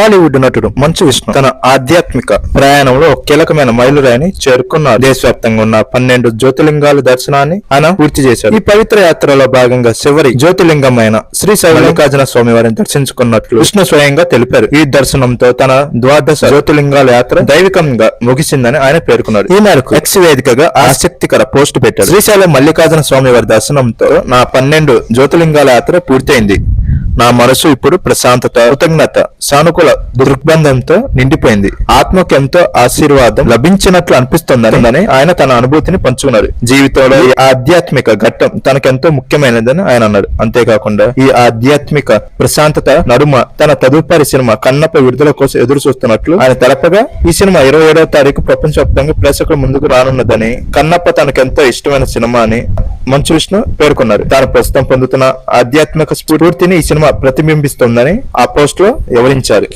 బాలీవుడ్ నటుడు మంచు విష్ణు తన ఆధ్యాత్మిక ప్రయాణంలో కీలకమైన మైలురాయిని చేరుకున్నారు దేశవ్యాప్తంగా ఉన్న పన్నెండు జ్యోతిలింగాల దర్శనాన్ని ఆయన పూర్తి చేశారు ఈ పవిత్ర యాత్రలో భాగంగా చివరి జ్యోతిలింగమైన శ్రీ మల్లికార్జున స్వామి వారిని దర్శించుకున్నట్లు విష్ణు స్వయంగా తెలిపారు. ఈ దర్శనంతో తన ద్వాదశ జ్యోతిలింగాల యాత్ర దైవికంగా ముగిసిందని ఆయన పేర్కొన్నారు ఈ మేరకు ఎక్స్ వేదికగా ఆసక్తికర పోస్ట్ పెట్టారు శ్రీశైలం మల్లికార్జున స్వామి వారి దర్శనంతో నా పన్నెండు జ్యోతిలింగాల యాత్ర పూర్తయింది. నా మనసు ఇప్పుడు ప్రశాంతత కృతజ్ఞత సానుకూల దృక్బంధంతో నిండిపోయింది. ఆత్మకు ఎంతో ఆశీర్వాదం లభించినట్లు అనిపిస్తుందని ఆయన తన అనుభూతిని పంచుకున్నారు. జీవితంలో ఈ ఆధ్యాత్మిక ఘట్టం తనకెంతో ముఖ్యమైనదని ఆయన అన్నారు అంతేకాకుండా ఈ ఆధ్యాత్మిక ప్రశాంతత నడుమ తన తదుపరి సినిమా కన్నప్ప విడుదల కోసం ఎదురు చూస్తున్నట్లు ఆయన తెలపగా ఈ సినిమా ఇరవై ఏడవ తారీఖు ప్రపంచవ్యాప్తంగా ప్రేక్షకుల ముందుకు రానున్నదని కన్నప్ప తనకెంతో ఇష్టమైన సినిమా అని మంచు విష్ణు పేర్కొన్నారు. తాను ప్రస్తుతం పొందుతున్న ఆధ్యాత్మిక స్ఫూర్తిని ఈ సినిమా ప్రతిబింబిస్తోందని ఆ పోస్ట్లో వివరించారు.